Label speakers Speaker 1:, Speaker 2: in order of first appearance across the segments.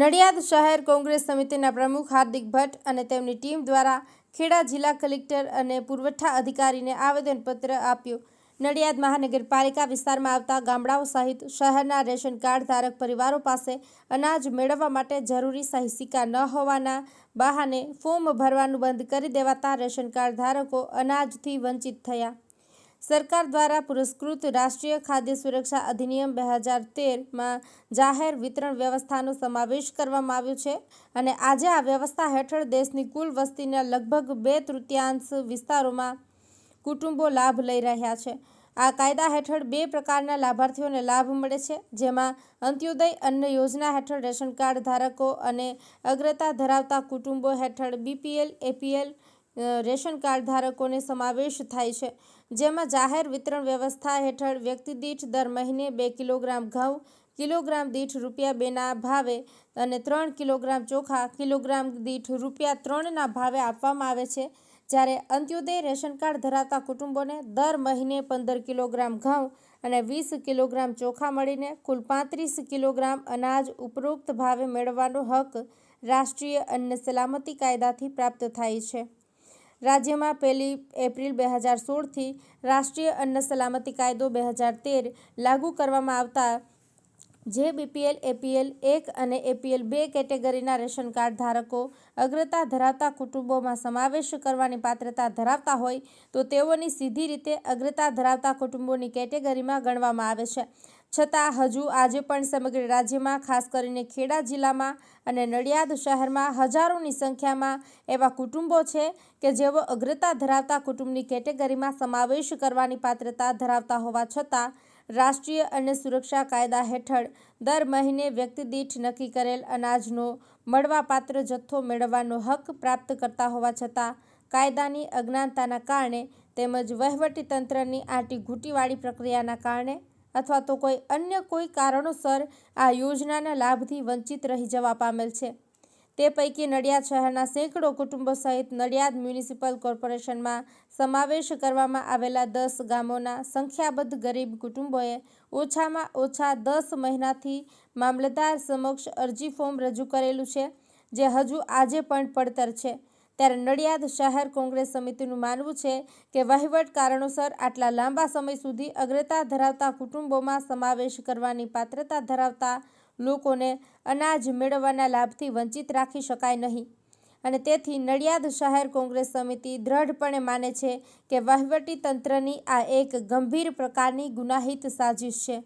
Speaker 1: નડિયાદ શહેર કોંગ્રેસ સમિતિના પ્રમુખ હાર્દિક ભટ્ટ અને તેમની ટીમ દ્વારા ખેડા જિલ્લા કલેક્ટર અને પુરવઠા અધિકારીને આવેદનપત્ર આપ્યું. નડિયાદ મહાનગરપાલિકા વિસ્તારમાં આવતા ગામડાઓ સહિત શહેરના રેશન કાર્ડ ધારક પરિવારો પાસે અનાજ મેળવવા માટે જરૂરી સહી સિક્કા ન હોવાના બહાને ફોર્મ ભરવાનું બંધ કરી દેવાતા રેશન કાર્ડ ધારકો અનાજથી વંચિત થયા. સરકાર દ્વારા પુરસ્કૃત રાષ્ટ્રીય ખાદ્ય સુરક્ષા અધિનિયમ બે હજાર તેરમાં જાહેર વિતરણ વ્યવસ્થાનો સમાવેશ કરવામાં આવ્યો છે અને આજે આ વ્યવસ્થા હેઠળ દેશની કુલ વસ્તીના લગભગ બે તૃતીયાંશ વિસ્તારોમાં કુટુંબો લાભ લઈ રહ્યા છે. આ કાયદા હેઠળ બે પ્રકારના લાભાર્થીઓને લાભ મળે છે, જેમાં અંત્યોદય અન્ન યોજના હેઠળ રેશન કાર્ડ ધારકો અને અગ્રતા ધરાવતા કુટુંબો હેઠળ બીપીએલ એપીએલ રેશન કાર્ડ ધારકોને સમાવેશ થાય છે. જેમાં જાહેર વિતરણ વ્યવસ્થા હેઠળ વ્યક્તિ દીઠ દર મહિને બે કિલોગ્રામ ઘઉં, કિલોગ્રામ દીઠ રૂપિયા બેના ભાવે અને ત્રણ કિલોગ્રામ ચોખા, કિલોગ્રામ દીઠ રૂપિયા ત્રણના ભાવે આપવામાં આવે છે. જ્યારે અંત્યોદય રેશન કાર્ડ ધરાવતા કુટુંબોને દર મહિને પંદર કિલોગ્રામ ઘઉં અને વીસ કિલોગ્રામ ચોખા મળીને કુલ પાંત્રીસ કિલોગ્રામ અનાજ ઉપરોક્ત ભાવે મેળવવાનો હક રાષ્ટ્રીય અન્ન સલામતી કાયદાથી પ્રાપ્ત થાય છે. રાજ્યમાં પહેલી એપ્રિલ બે હજાર સોળથી રાષ્ટ્રીય અન્ન સલામતી કાયદો બે હજાર તેર લાગુ કરવામાં આવતા જે બીપીએલ એપીએલ એક અને એપીએલ બે કેટેગરીના રેશન કાર્ડ ધારકો અગ્રતા ધરાવતા કુટુંબોમાં સમાવેશ કરવાની પાત્રતા ધરાવતા હોય તો તેઓની સીધી રીતે અગ્રતા ધરાવતા કુટુંબોની કેટેગરીમાં ગણવામાં આવે છે. છતાં હજુ આજે પણ સમગ્ર રાજ્યમાં ખાસ કરીને ખેડા જિલ્લામાં અને નડિયાદ શહેરમાં હજારોની સંખ્યામાં એવા કુટુંબો છે કે જેઓ અગ્રતા ધરાવતા કુટુંબની કેટેગરીમાં સમાવેશ કરવાની પાત્રતા ધરાવતા હોવા છતાં રાષ્ટ્રીય અને સુરક્ષા કાયદા હેઠળ દર મહિને વ્યક્તિ દીઠ નક્કી કરેલ અનાજનો મળવાપાત્ર જથ્થો મેળવવાનો હક પ્રાપ્ત કરતા હોવા છતાં, કાયદાની અજ્ઞાનતાના કારણે તેમજ વહીવટીતંત્રની આંટી ઘૂંટીવાળી પ્રક્રિયાના કારણે અથવા તો કોઈ અન્ય કોઈ કારણોસર આ યોજનાના લાભથી વંચિત રહી જવા પામેલ છે. તે પૈકી નડિયાદ શહેરના સેંકડો કુટુંબો સહિત નડિયાદ મ્યુનિસિપલ કોર્પોરેશનમાં સમાવેશ કરવામાં આવેલા દસ ગામોના સંખ્યાબદ્ધ ગરીબ કુટુંબોએ ઓછામાં ઓછા દસ મહિનાથી મામલતદાર સમક્ષ અરજી ફોર્મ રજૂ કરેલું છે, જે હજુ આજે પણ પડતર છે. ત્યારે નડિયાદ શહેર કોંગ્રેસ સમિતિનું માનવું છે કે વહીવટ કારણોસર આટલા લાંબા સમય સુધી અગ્રતા ધરાવતા કુટુંબોમાં સમાવેશ કરવાની પાત્રતા ધરાવતા લોકોને અનાજ મેળવવાના લાભથી વંચિત રાખી શકાય નહીં. અને તેથી નડિયાદ શહેર કોંગ્રેસ સમિતિ દ્રઢપણે માને છે કે વહીવટી તંત્રની આ એક ગંભીર પ્રકારની ગુનાહિત સાજિશ છે.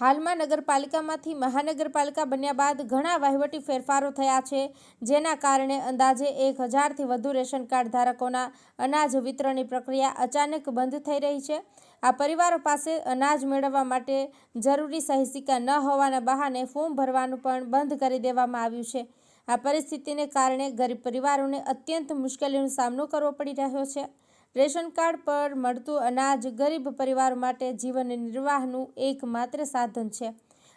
Speaker 1: હાલમાં નગરપાલિકામાંથી મહાનગરપાલિકા બન્યા બાદ ઘણા વહીવટી ફેરફારો થયા છે, જેના કારણે અંદાજે એક હજારથી વધુ રેશન કાર્ડ ધારકોના અનાજ વિતરણની પ્રક્રિયા અચાનક બંધ થઈ રહી છે. આ પરિવારો પાસે અનાજ મેળવવા માટે જરૂરી સહી સિક્કા ન હોવાના બહાને ફોર્મ ભરવાનું પણ બંધ કરી દેવામાં આવ્યું છે. આ પરિસ્થિતિને કારણે ગરીબ પરિવારોને અત્યંત મુશ્કેલીનો સામનો કરવો પડી રહ્યો છે. રેશન કાર્ડ પર મળતું અનાજ ગરીબ પરિવારો માટે જીવન નિર્વાહનું એકમાત્ર સાધન છે.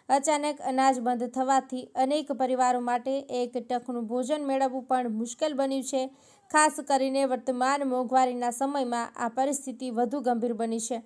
Speaker 1: અચાનક અનાજ બંધ થવાથી અનેક પરિવારો માટે એક ટકનું ભોજન મેળવવું પણ મુશ્કેલ બન્યું છે. ખાસ કરીને વર્તમાન મોંઘવારીના સમયમાં આ પરિસ્થિતિ વધુ ગંભીર બની છે.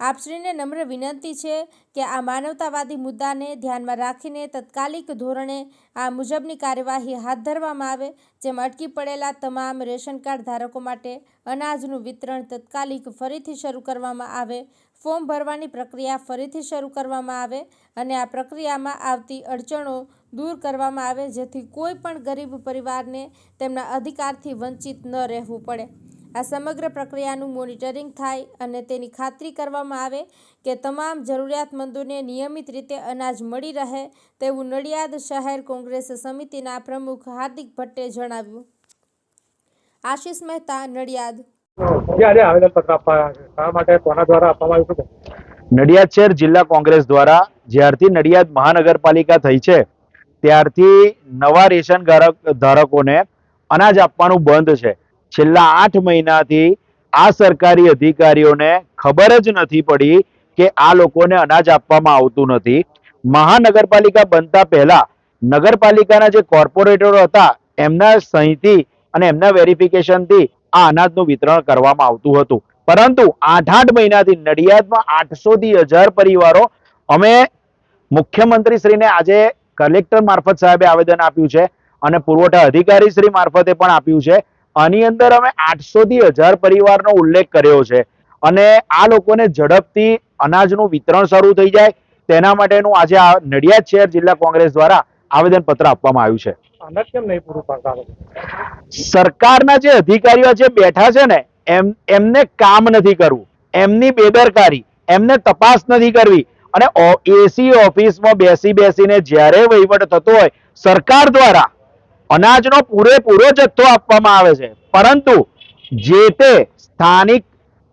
Speaker 1: આપશ્રીને નમ્ર વિનંતી છે કે આ માનવતાવાદી મુદ્દાને ધ્યાનમાં રાખીને તત્કાલિક ધોરણે આ મુજબની કાર્યવાહી હાથ ધરવામાં આવે, જેમ અટકી પડેલા તમામ રેશન કાર્ડ ધારકો માટે અનાજનું વિતરણ તત્કાલિક ફરીથી શરૂ કરવામાં આવે, ફોર્મ ભરવાની પ્રક્રિયા ફરીથી શરૂ કરવામાં આવે અને આ પ્રક્રિયામાં આવતી અડચણો દૂર કરવામાં આવે જેથી કોઈ પણ ગરીબ પરિવારને તેમના અધિકારથી વંચિત ન રહેવું પડે. આ સમગ્ર પ્રક્રિયાનું મોનિટરિંગ થાય અને તેની ખાતરી કરવામાં આવે કે તમામ જરૂરિયાતમંદોને નિયમિત રીતે અનાજ મળી રહે તેવું નડિયાદ શહેર કોંગ્રેસ સમિતિના પ્રમુખ હાર્દિક ભટ્ટે જણાવ્યું. આશિષ મહેતા નડિયાદ.
Speaker 2: ક્યારે આવેદનપત્ર આપવા શા માટે? કોના દ્વારા આપવામાં આવ્યું છે
Speaker 3: નડિયાદ શહેર જિલ્લા કોંગ્રેસ દ્વારા જ્યારથી નડિયાદ મહાનગરપાલિકા થઈ છે ત્યારથી નવા રેશન ધારક ધારકોને અનાજ આપવાનું બંધ છે. છેલ્લા આઠ મહિનાથી આ સરકારી અધિકારીઓને ખબર જ નથી પડી કે આ લોકોને અનાજ આપવામાં આવતું નથી. મહાનગરપાલિકા બનતા પહેલા નગરપાલિકાના જે કોર્પોરેટરો હતા, એમના સહીથી અને એમના વેરિફિકેશનથી આ અનાજનું વિતરણ કરવામાં આવતું હતું. પરંતુ આઠ આઠ મહિનાથી નડિયાદમાં આઠસો થી હજાર પરિવારો, અમે મુખ્યમંત્રીશ્રીને આજે કલેક્ટર મારફત સાહેબે આવેદન આપ્યું છે અને પુરવઠા અધિકારી શ્રી મારફતે પણ આપ્યું છે. આની અંદર અમે આઠસો થી હજાર પરિવારનો ઉલ્લેખ કર્યો છે. અને આ લોકોને ઝડપથી અનાજનું વિતરણ શરૂ થઈ જાય. તેના માટેનું આજે આ નડિયાદ શહેર જિલ્લા કોંગ્રેસ દ્વારા આવેદન પત્ર આપવામાં આવ્યું છે.
Speaker 2: અનાજ કેમ નહીં પૂરું પાડતા
Speaker 3: સરકારના જે અધિકારીઓ જે બેઠા છે ને એમ એમને કામ નથી કરવું. એમની બેદરકારી એમને તપાસ નથી કરવી. અને એસી ઓફિસમાં બેસી બેસીને જ્યારે વહીવટ થતો હોય સરકાર દ્વારા અનાજનો પૂરેપૂરો જથ્થો આપવામાં આવે છે. પરંતુ જે તે સ્થાનિક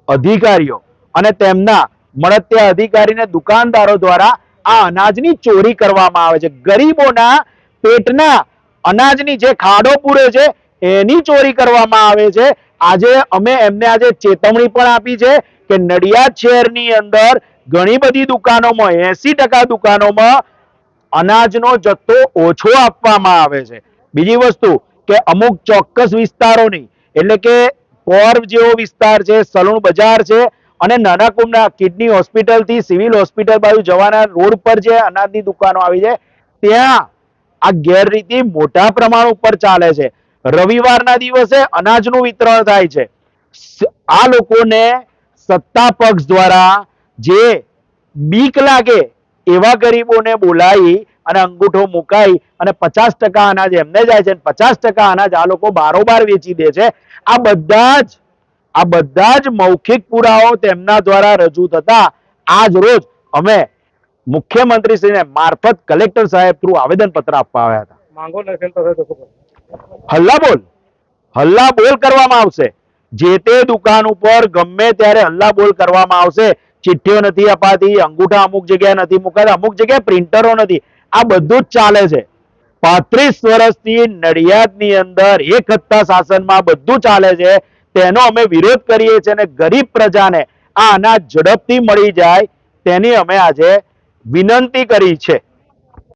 Speaker 3: અધિકારીઓ અને તેમના મળતે અધિકારીને દુકાનદારો દ્વારા આ અનાજની ચોરી કરવામાં આવે છે. ગરીબોના પેટના અનાજની જે ખાડો પૂરે છે, એની ચોરી કરવામાં આવે છે. આજે અમે એમને આજે ચેતવણી પણ આપી છે કે નડિયાદ શહેરની અંદર ઘણી બધી દુકાનોમાં એસી ટકા દુકાનોમાં અનાજનો જથ્થો ઓછો આપવામાં આવે છે. બીજી વસ્તુ કે અમુક ચોક્કસ વિસ્તારોની, એટલે કે કોર્વ જેવો વિસ્તાર છે, સલૂણ બજાર છે, અને નાના કુંભના કિડની હોસ્પિટલથી સિવિલ હોસ્પિટલ બાજુ જવાના રોડ પર જે અનાજની દુકાનો આવી છે, ત્યાં આ ગેરરીતિ મોટા પ્રમાણ ઉપર ચાલે છે. રવિવારના દિવસે અનાજનું વિતરણ થાય છે. આ લોકોને સત્તા પક્ષ દ્વારા જે બીક લાગે એવા ગરીબોને બોલાવી અને અંગૂઠો મુકાઈ અને પચાસ ટકા અનાજ એમને જાય છે પચાસ ટકા અનાજ આ લોકો બારોબાર વેચી દે છે. આ બધા જ આ બધા જ મૌખિક પુરાવો તેમના દ્વારા રજૂ થતા આજ રોજ અમે મુખ્યમંત્રીશ્રીને મારફત કલેક્ટર સાહેબ થ્રુ આવેદન પત્ર આપવા આવ્યા હતા.
Speaker 2: માંગો?
Speaker 3: હલ્લા બોલ હલ્લા બોલ કરવામાં આવશે. જે તે દુકાન ઉપર ગમે ત્યારે હલ્લા બોલ કરવામાં આવશે. ચિઠ્ઠીઓ નથી અપાતી અંગૂઠા અમુક જગ્યાએ નથી મુકાતા અમુક જગ્યાએ પ્રિન્ટરો નથી. આ બધું જ ચાલે છે. પાંત્રીસ વર્ષથી નડિયાદની અંદર એક હત્તા શાસનમાં બધું ચાલે છે. તેનો અમે વિરોધ કરીએ છીએ અને ગરીબ પ્રજાને આ અનાજ ઝડપથી મળી જાય તેની અમે આજે વિનંતી કરી છે.